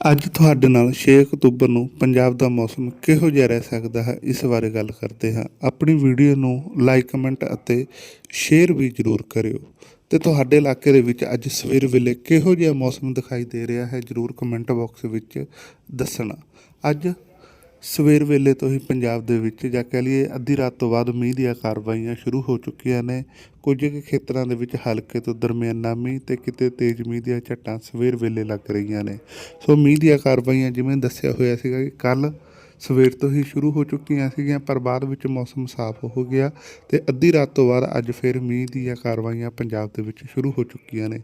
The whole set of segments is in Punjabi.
ਅੱਜ ਤੁਹਾਡੇ ਨਾਲ 6 ਅਕਤੂਬਰ ਨੂੰ ਪੰਜਾਬ ਦਾ ਮੌਸਮ ਕਿਹੋ ਜਿਹਾ ਰਹਿ ਸਕਦਾ ਹੈ, ਇਸ ਬਾਰੇ ਗੱਲ ਕਰਦੇ ਹਾਂ। ਆਪਣੀ ਵੀਡੀਓ ਨੂੰ ਲਾਈਕ ਕਮੈਂਟ ਅਤੇ ਸ਼ੇਅਰ ਵੀ ਜ਼ਰੂਰ ਕਰਿਓ। ਤੇ ਤੁਹਾਡੇ ਇਲਾਕੇ ਦੇ ਵਿੱਚ ਅੱਜ ਸਵੇਰ ਵੇਲੇ ਕਿਹੋ ਜਿਹਾ ਮੌਸਮ ਦਿਖਾਈ ਦੇ ਰਿਹਾ ਹੈ, ਜ਼ਰੂਰ ਕਮੈਂਟ ਬਾਕਸ ਵਿੱਚ ਦੱਸਣਾ। ਅੱਜ ਸਵੇਰ ਵੇਲੇ ਤੋਂ ਹੀ ਪੰਜਾਬ ਦੇ ਵਿੱਚ ਜਾਂ ਕਹਿ ਲਈਏ ਅੱਧੀ ਰਾਤ ਤੋਂ ਬਾਅਦ ਮੀਂਹ ਦੀਆਂ ਕਾਰਵਾਈਆਂ ਸ਼ੁਰੂ ਹੋ ਚੁੱਕੀਆਂ ਨੇ। ਕੁਝ ਕੁ ਖੇਤਰਾਂ ਦੇ ਵਿੱਚ ਹਲਕੇ ਤੋਂ ਦਰਮਿਆਨਾ ਮੀਂਹ ਤੇ ਕਿਤੇ ਤੇਜ਼ ਮੀਂਹ ਦੀਆਂ ਝੱਟਾਂ ਸਵੇਰ ਵੇਲੇ ਲੱਗ ਰਹੀਆਂ ਨੇ। ਸੋ ਮੀਂਹ ਦੀਆਂ ਕਾਰਵਾਈਆਂ ਜਿਵੇਂ ਦੱਸਿਆ ਹੋਇਆ ਸੀਗਾ ਕਿ ਕੱਲ ਸਵੇਰ ਤੋਂ ਹੀ ਸ਼ੁਰੂ ਹੋ ਚੁੱਕੀਆਂ ਸੀਗੀਆਂ, ਪਰ ਬਾਅਦ ਵਿੱਚ ਮੌਸਮ ਸਾਫ਼ ਹੋ ਗਿਆ ਤੇ ਅੱਧੀ ਰਾਤ ਤੋਂ ਬਾਅਦ ਅੱਜ ਫਿਰ ਮੀਂਹ ਦੀਆਂ ਕਾਰਵਾਈਆਂ ਪੰਜਾਬ ਦੇ ਵਿੱਚ ਸ਼ੁਰੂ ਹੋ ਚੁੱਕੀਆਂ ਨੇ।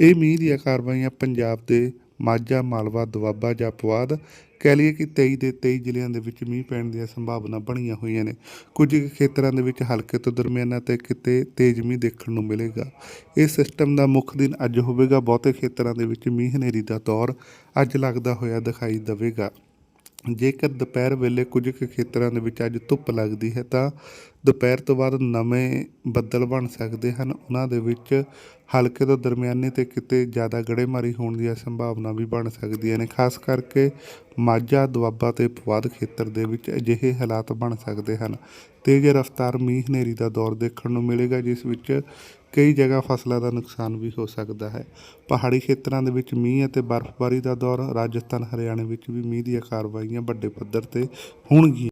ਇਹ ਮੀਂਹ ਦੀਆਂ ਕਾਰਵਾਈਆਂ ਪੰਜਾਬ ਦੇ ਮਾਝਾ, ਮਾਲਵਾ, ਦੁਆਬਾ ਜਾਂ ਪੁਆਧ ਕਹਿ ਲਈਏ ਕਿ 23 ਦੇ 23 ਜ਼ਿਲ੍ਹਿਆਂ ਦੇ ਵਿੱਚ ਮੀਂਹ ਪੈਣ ਦੀਆਂ ਸੰਭਾਵਨਾ ਬਣੀਆਂ ਹੋਈਆਂ ਨੇ। ਕੁਝ ਕੁ ਖੇਤਰਾਂ ਦੇ ਵਿੱਚ ਹਲਕੇ ਤੋਂ ਦਰਮਿਆਨਾ ਤੇ ਕਿਤੇ ਤੇਜ਼ ਮੀਂਹ ਦੇਖਣ ਨੂੰ ਮਿਲੇਗਾ। ਇਹ ਸਿਸਟਮ ਦਾ ਮੁੱਖ ਦਿਨ ਅੱਜ ਹੋਵੇਗਾ। ਬਹੁਤੇ ਖੇਤਰਾਂ ਦੇ ਵਿੱਚ ਮੀਂਹ ਹਨੇਰੀ ਦਾ ਦੌਰ ਅੱਜ ਲੱਗਦਾ ਹੋਇਆ ਦਿਖਾਈ ਦੇਵੇਗਾ। ਜੇਕਰ ਦੁਪਹਿਰ ਵੇਲੇ ਕੁਝ ਕੁ ਖੇਤਰਾਂ ਦੇ ਵਿੱਚ ਅੱਜ ਧੁੱਪ ਲੱਗਦੀ ਹੈ ਤਾਂ ਦੁਪਹਿਰ ਤੋਂ ਬਾਅਦ ਨਵੇਂ ਬੱਦਲ ਬਣ ਸਕਦੇ ਹਨ। ਉਹਨਾਂ ਦੇ ਵਿੱਚ ਹਲਕੇ ਤੋਂ ਦਰਮਿਆਨੇ ਤੇ ਕਿਤੇ ਜ਼ਿਆਦਾ ਗੜੇਮਾਰੀ ਹੋਣ ਦੀਆਂ ਸੰਭਾਵਨਾ ਵੀ ਬਣ ਸਕਦੀਆਂ ਨੇ। ਖਾਸ ਕਰਕੇ ਮਾਝਾ, ਦੁਆਬਾ ਤੇ ਪੁਆਧ ਖੇਤਰ ਦੇ ਵਿੱਚ ਅਜਿਹੇ ਹਾਲਾਤ ਬਣ ਸਕਦੇ ਹਨ। ਤੇਜ਼ ਰਫ਼ਤਾਰ ਮੀਂਹ ਹਨੇਰੀ ਦਾ ਦੌਰ ਦੇਖਣ ਨੂੰ ਮਿਲੇਗਾ, ਜਿਸ ਵਿੱਚ ਕਈ ਜਗ੍ਹਾ ਫਸਲਾਂ ਦਾ ਨੁਕਸਾਨ ਵੀ ਹੋ ਸਕਦਾ ਹੈ। ਪਹਾੜੀ ਖੇਤਰਾਂ ਦੇ ਵਿੱਚ ਮੀਂਹ ਅਤੇ ਬਰਫ਼ਬਾਰੀ ਦਾ ਦੌਰ, ਰਾਜਸਥਾਨ, ਹਰਿਆਣਾ ਵਿੱਚ ਵੀ ਮੀਂਹ ਦੀਆਂ ਕਾਰਵਾਈਆਂ ਵੱਡੇ ਪੱਧਰ ਤੇ ਹੋਣਗੀਆਂ।